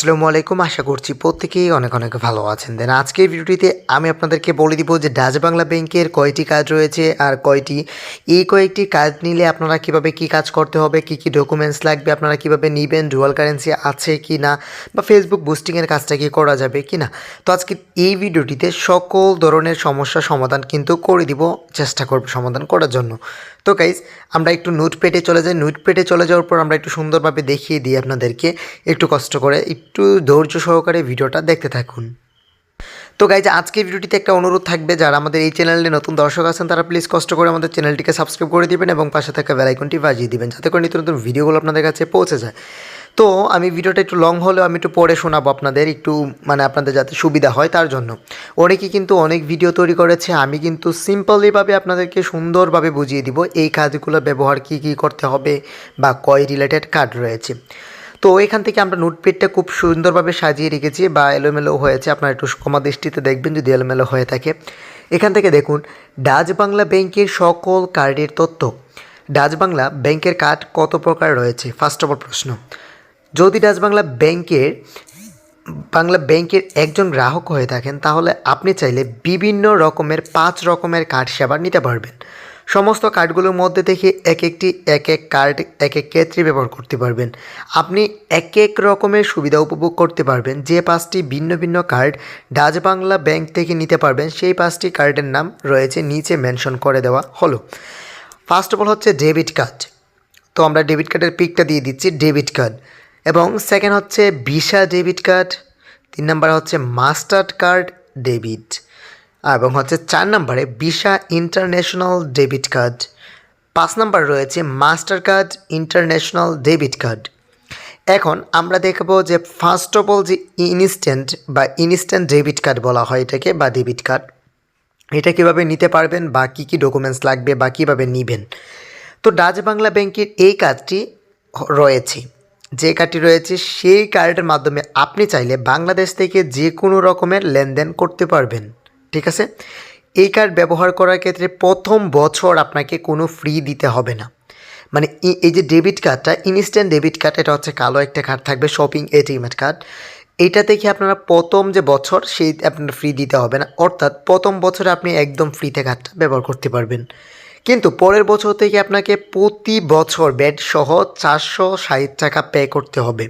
আসসালামু আলাইকুম, আশা করছি প্রত্যেকেই অনেক অনেক ভালো আছেন। দেন আজকের ভিডিওটিতে আমি আপনাদেরকে বলে দিব যে ডাচ বাংলা ব্যাংকের কয়টি কাজ রয়েছে আর কয়টি, এই কয়েকটি কাজ নিলে আপনারা কীভাবে কি কাজ করতে হবে, কি কি ডকুমেন্টস লাগবে, আপনারা কীভাবে নেবেন ডুয়াল কারেন্সি আছে কি না, বা ফেসবুক বুস্টিংয়ের কাজটা কি করা যাবে কি না। তো আজকে এই ভিডিওটিতে সকল ধরনের সমস্যা সমাধান কিন্তু করে দিব, চেষ্টা করব সমাধান করার জন্য। তো গাইজ আমরা একটু নোট পেটে চলে যাই। নোট পেটে চলে যাওয়ার পর আমরা একটু সুন্দরভাবে দেখিয়ে দিই আপনাদেরকে। একটু কষ্ট করে, একটু ধৈর্য সহকারে ভিডিওটা দেখতে থাকুন। তো গাইজ আজকের ভিডিওটিতে একটা অনুরোধ থাকবে, যারা আমাদের এই চ্যানেলে নতুন দর্শক আছেন, তারা প্লিজ কষ্ট করে আমাদের চ্যানেলটিকে সাবস্ক্রাইব করে দিবেন এবং পাশে থাকা বেলাইকনটি বাজিয়ে দিবেন, যাতে করে নিত্য নতুন ভিডিওগুলো আপনাদের কাছে পৌঁছে যায়। তো আমি ভিডিওটা একটু লং হলেও আমি একটু পড়ে শোনাবো আপনাদের, একটু মানে আপনাদের যাতে সুবিধা হয় তার জন্য। অনেকে কিন্তু অনেক ভিডিও তৈরি করেছে, আমি কিন্তু সিম্পলিভাবে আপনাদেরকে সুন্দরভাবে বুঝিয়ে দিব এই কাজগুলো ব্যবহার কি কি করতে হবে বা কয় রিলেটেড কার্ড রয়েছে। তো এখান থেকে আমরা নোটপ্যাডটা খুব সুন্দরভাবে সাজিয়ে রেখেছি বা এলোমেলো হয়েছে, আপনারা একটু কমা দৃষ্টিতে দেখবেন যদি এলোমেলো হয়ে থাকে। এখান থেকে দেখুন, ডাচ বাংলা ব্যাংকের সকল কার্ডের তথ্য। ডাচ বাংলা ব্যাংকের কার্ড কত প্রকার রয়েছে? ফার্স্ট অফ অল প্রশ্ন। যদি ডাচ বাংলা ব্যাংকের বাংলা ব্যাংকের একজন গ্রাহক হয়ে থাকেন, তাহলে আপনি চাইলে বিভিন্ন রকমের পাঁচ রকমের কার্ড সেবা নিতে পারবেন। সমস্ত কার্ডগুলোর মধ্যে থেকে এক একটি, এক এক কার্ড এক এক ক্ষেত্রে ব্যবহার করতে পারবেন। আপনি এক এক রকমের সুবিধা উপভোগ করতে পারবেন। যে পাঁচটি ভিন্ন ভিন্ন কার্ড ডাচ বাংলা ব্যাংক থেকে নিতে পারবেন, সেই পাঁচটি কার্ডের নাম রয়েছে, নিচে মেনশন করে দেওয়া হলো। ফার্স্ট অফ অল হচ্ছে ডেবিট কার্ড তো আমরা ডেবিট কার্ডের পিকটা দিয়ে দিচ্ছি ডেবিট কার্ড এবং সেকেন্ড হচ্ছে ভিসা ডেবিট কার্ড তিন নাম্বার হচ্ছে মাস্টার্ড কার্ড ডেবিট এবং হচ্ছে চার নম্বরে ভিসা ইন্টারন্যাশনাল ডেবিট কার্ড পাঁচ নাম্বার রয়েছে master card international debit card এখন আমরা দেখব যে ফার্স্ট অফ অল যে ইনস্ট্যান্ট বা ইনস্ট্যান্ট ডেবিট কার্ড বলা হয় এটাকে বা ডেবিট কার্ড এটা কীভাবে নিতে পারবেন বা কী কী ডকুমেন্টস লাগবে বা কীভাবে নেবেন। তো ডাচ বাংলা ব্যাংকের এই হ- রয়েছে। যে কার্ডটি রয়েছে, সেই কার্ডের মাধ্যমে আপনি চাইলে বাংলাদেশ থেকে যে কোনো রকমের লেনদেন করতে পারবেন। ঠিক আছে? এই কার্ড ব্যবহার করার ক্ষেত্রে প্রথম বছর আপনাকে কোনো ফ্রি দিতে হবে না। মানে এই যে ডেবিট কার্ডটা ইনস্ট্যান্ট ডেবিট কার্ড এটা হচ্ছে কালো একটা কার্ড থাকবে শপিং এটিএমের কার্ড এটা থেকে আপনারা প্রথম যে বছর, সেই আপনার ফ্রি দিতে হবে না। অর্থাৎ প্রথম বছরে আপনি একদম ফ্রিতে কার্ডটা ব্যবহার করতে পারবেন। কিন্তু পরের বছর থেকে আপনাকে প্রতি বছর ব্যাড সহ চারশো ষাট টাকা পে করতে হবে।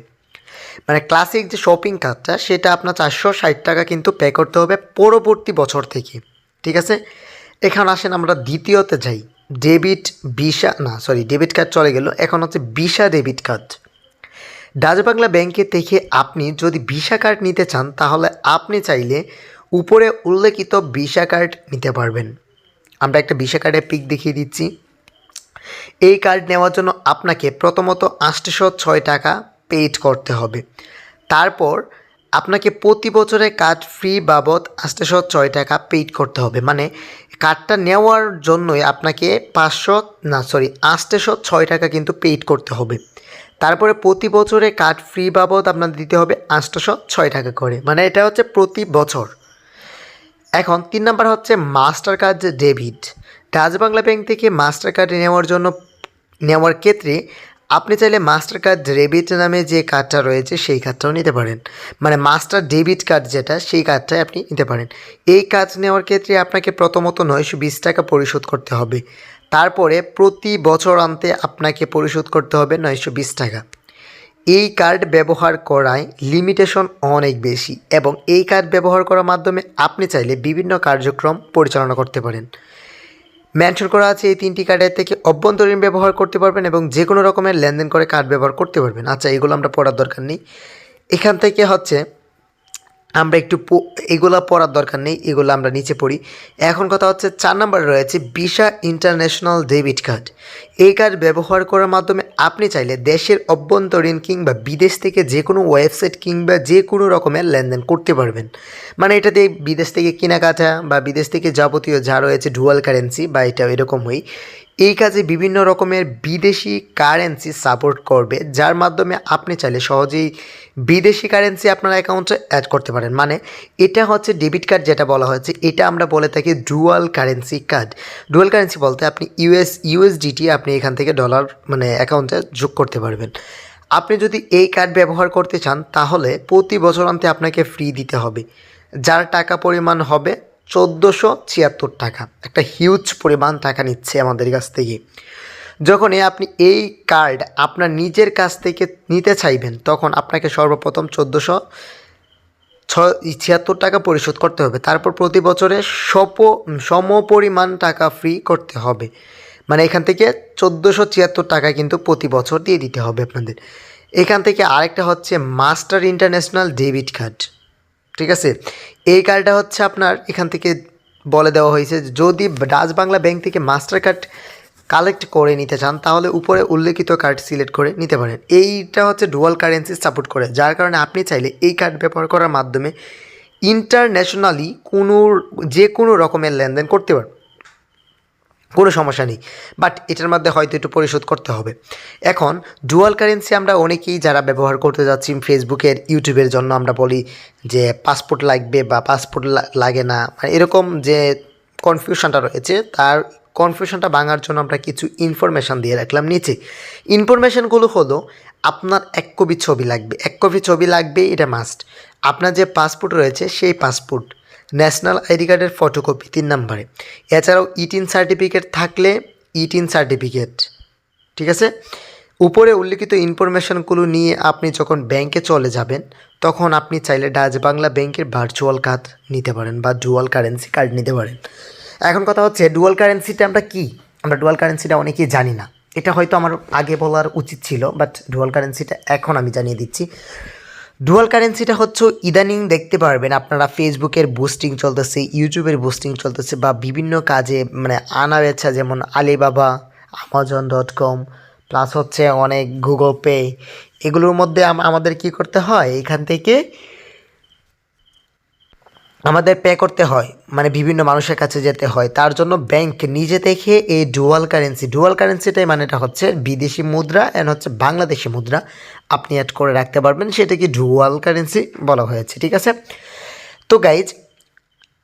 মানে ক্লাসিক যে শপিং কার্ডটা সেটা আপনার চারশো ষাট টাকা কিন্তু পে করতে হবে পরবর্তী বছর থেকে। ঠিক আছে? এখন আসেন আমরা দ্বিতীয়তে যাই। ডেবিট ভিসা না সরি ডেবিট কার্ড চলে গেল। এখন হচ্ছে Visa debit card Dutch Bangla ব্যাংকে থেকে আপনি যদি ভিসা কার্ড নিতে চান, তাহলে আপনি চাইলে উপরে উল্লেখিত ভিসা কার্ড নিতে পারবেন। আমরা একটা ভিসা কার্ডের পিক দেখিয়ে দিচ্ছি। এই কার্ড নেওয়ার জন্য আপনাকে প্রথমত আটশো ছয় টাকা পেইড করতে হবে। তারপর আপনাকে প্রতি বছরে কার্ড ফ্রি বাবদ আটশো ছয় টাকা পেইড করতে হবে। মানে কার্ডটা নেওয়ার জন্যই আপনাকে পাঁচশো, না সরি আটশো ছয় টাকা কিন্তু পেইড করতে হবে। তারপরে প্রতি বছরে কার্ড ফ্রি বাবদ আপনার দিতে হবে আটশো ছয় টাকা করে। মানে এটা হচ্ছে প্রতি বছর। এখন তিন নাম্বার হচ্ছে master card debit Dutch Bangla bank থেকে মাস্টার কার্ড নেওয়ার জন্য নেওয়ার ক্ষেত্রে আপনি চাইলে মাস্টার কার্ড ডেবিট নামে যে কার্ডটা রয়েছে সেই কার্ডটাও নিতে পারেন। মানে মাস্টার ডেবিট কার্ড যেটা, সেই কার্ডটাই আপনি নিতে পারেন। এই কার্ড নেওয়ার ক্ষেত্রে আপনাকে প্রথমত নয়শো বিশ টাকা পরিশোধ করতে হবে। তারপরে প্রতি বছর আনতে আপনাকে পরিশোধ করতে হবে নয়শো বিশ টাকা। এই কার্ড ব্যবহার করায় লিমিটেশন অনেক বেশি এবং এই কার্ড ব্যবহার করার মাধ্যমে আপনি চাইলে বিভিন্ন কার্যক্রম পরিচালনা করতে পারেন। মেনশন করা আছে এই তিনটি কার্ডের থেকে অভ্যন্তরীণ ব্যবহার করতে পারবেন এবং যে কোনো রকমের লেনদেন করে কার্ড ব্যবহার করতে পারবেন। আচ্ছা এগুলো আমরা পড়ার দরকার নেই। এখান থেকে হচ্ছে আমরা একটু এগুলা পড়ার দরকার নেই, এগুলো আমরা নিচে পড়ি। এখন কথা হচ্ছে, চার নম্বরে রয়েছে ভিসা ইন্টারন্যাশনাল ডেবিট কার্ড। এই কার্ড ব্যবহার করার মাধ্যমে আপনি চাইলে দেশের অভ্যন্তরীণ কিংবা বিদেশ থেকে যে কোনো ওয়েবসাইট কিংবা যে কোনো রকমের লেনদেন করতে পারবেন। মানে এটাতে বিদেশ থেকে কেনাকাটা বা বিদেশ থেকে যাবতীয় যা রয়েছে ডুয়াল কারেন্সি বা এটা এরকম হই। এই কাজে বিভিন্ন রকমের বিদেশি কারেন্সি সাপোর্ট করবে, যার মাধ্যমে আপনি চাইলে সহজেই বিদেশি কারেন্সি আপনার অ্যাকাউন্টে অ্যাড করতে পারেন। মানে এটা হচ্ছে ডেবিট কার্ড যেটা বলা হয়েছে, এটা আমরা বলে থাকি dual currency card dual currency বলতে আপনি ইউএস ইউএসডিটি আপনি এখান থেকে ডলার মানে অ্যাকাউন্টে যোগ করতে পারবেন। আপনি যদি এই কার্ড ব্যবহার করতে চান, তাহলে প্রতি বছর অন্তে আপনাকে ফ্রি দিতে হবে। যার টাকা পরিমাণ হবে চোদ্দোশো ছিয়াত্তর টাকা। একটা হিউজ পরিমাণ টাকা নিচ্ছে আমাদের কাছ থেকে। যখনই আপনি এই কার্ড আপনার নিজের কাছ থেকে নিতে চাইবেন, তখন আপনাকে সর্বপ্রথম চোদ্দোশো ছ ছিয়াত্তর টাকা পরিশোধ করতে হবে। তারপর প্রতি বছরে সপ, সম পরিমাণ টাকা ফ্রি করতে হবে। মানে এখান থেকে চোদ্দোশো ছিয়াত্তর টাকা কিন্তু প্রতি বছর দিয়ে দিতে হবে আপনাদের। এখান থেকে আরেকটা হচ্ছে মাস্টার ইন্টারন্যাশনাল ডেবিট কার্ড ঠিক আছে? এই কার্ডটা হচ্ছে আপনার এখান থেকে বলে দেওয়া হয়েছে যদি ডাচ বাংলা ব্যাংক থেকে মাস্টার কার্ড কালেক্ট করে নিতে চান, তাহলে উপরে উল্লেখিত কার্ড সিলেক্ট করে নিতে পারেন। এইটা হচ্ছে ডুয়াল কারেন্সি সাপোর্ট করে। যার কারণে আপনি চাইলে এই কার্ড ব্যবহার করার মাধ্যমে ইন্টারন্যাশনালি কোনো, যে কোনো রকমের লেনদেন করতে পারেন কোনো সমস্যা নেই। বাট এটার মধ্যে হয়তো একটু পরিশোধ করতে হবে। এখন ডুয়াল কারেন্সি আমরা অনেকেই যারা ব্যবহার করতে যাচ্ছি ফেসবুকের ইউটিউবের জন্য আমরা বলি যে পাসপোর্ট লাগবে বা পাসপোর্ট লাগে না। মানে এরকম যে কনফিউশনটা রয়েছে, তার কনফিউশনটা ভাঙার জন্য আমরা কিছু ইনফরমেশান দিয়ে রাখলাম নিচে। ইনফরমেশানগুলো হলো আপনার এক কপি ছবি লাগবে। এক কপি ছবি লাগবে, এটা মাস্ট আপনার যে পাসপোর্ট রয়েছে, সেই পাসপোর্ট ন্যাশনাল আইডি কার্ডের ফটোকপি তিন নম্বরে। এছাড়াও ইটিন সার্টিফিকেট থাকলে ইটিন সার্টিফিকেট, ঠিক আছে? উপরে উল্লেখিত ইনফরমেশনগুলো নিয়ে আপনি যখন ব্যাংকে চলে যাবেন, তখন আপনি চাইলে ডাচ বাংলা ব্যাংকের ভার্চুয়াল কার্ড নিতে পারেন বা ডুয়াল কারেন্সি কার্ড নিতে পারেন। এখন কথা হচ্ছে, ডুয়াল কারেন্সিটা আমরা কি? আমরা ডুয়াল কারেন্সিটা অনেকেই জানি না। এটা হয়তো আমার আগে বলার উচিত ছিল, বাট ডুয়াল কারেন্সিটা এখন আমি জানিয়ে দিচ্ছি। ডুয়াল কারেন্সিটা হচ্ছে ইদানিং দেখতে পারবেন, আপনারা ফেসবুকের বুস্টিং চলতেছে ইউটিউবের বুস্টিং চলতেছে বা বিভিন্ন কাজে মানে আনা বেচা যেমন Alibaba Amazon dot com plus হচ্ছে অনেক গুগল পে এগুলোর মধ্যে আমাদের কি করতে হয়? এখান থেকে আমাদের পে করতে হয় মানে বিভিন্ন মানুষের কাছে যেতে হয়, তার জন্য ব্যাংক নিজে থেকে এই ডুয়াল কারেন্সি ডুয়াল কারেন্সিটাই মানে এটা হচ্ছে বিদেশি মুদ্রা অ্যান্ড হচ্ছে বাংলাদেশি মুদ্রা আপনি অ্যাড করে রাখতে পারবেন, সেটাকে ডুয়াল কারেন্সি বলা হয়েছে, ঠিক আছে? তো গাইজ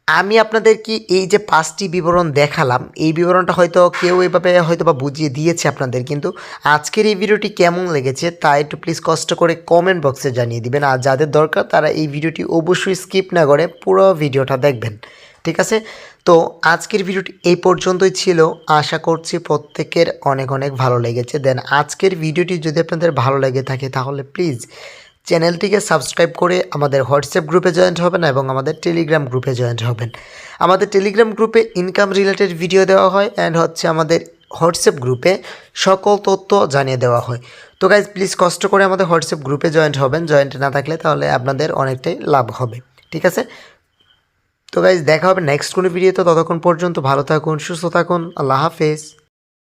আমি আপনাদের কি এই যে পাঁচটি বিবরণ দেখালাম, এই বিবরণটা হয়তো কেউ এভাবে হয়তো বা বুঝিয়ে দিয়েছে আপনাদের, কিন্তু আজকের এই ভিডিওটি কেমন লেগেছে তা একটু প্লিজ কষ্ট করে কমেন্ট বক্সে জানিয়ে দিবেন। আর যাদের দরকার তারা এই ভিডিওটি অবশ্যই স্কিপ না করে পুরো ভিডিওটা দেখবেন। ঠিক আছে? তো আজকের ভিডিওটি এই পর্যন্তই ছিল। আশা করছি প্রত্যেকের অনেক অনেক ভালো লেগেছে। দেন আজকের ভিডিওটি যদি আপনাদের ভালো লেগে থাকে তাহলে প্লিজ চ্যানেলটিকে সাবস্ক্রাইব করে আমাদের হোয়াটসঅ্যাপ গ্রুপে জয়েন্ট হবেন এবং আমাদের টেলিগ্রাম গ্রুপে জয়েন্ট হবেন। আমাদের টেলিগ্রাম গ্রুপে ইনকাম রিলেটেড ভিডিও দেওয়া হয় অ্যান্ড হচ্ছে আমাদের হোয়াটসঅ্যাপ গ্রুপে সকল তথ্য জানিয়ে দেওয়া হয়। তো গাইজ প্লিজ কষ্ট করে আমাদের হোয়াটসঅ্যাপ গ্রুপে জয়েন্ট হবেন। জয়েন্ট না থাকলে তাহলে আপনাদের অনেকটাই লাভ হবে। ঠিক আছে? তো গাইজ দেখা হবে নেক্সট কোনো ভিডিওতে ততক্ষণ পর্যন্ত ভালো থাকুন, সুস্থ থাকুন। আল্লাহ হাফেজ।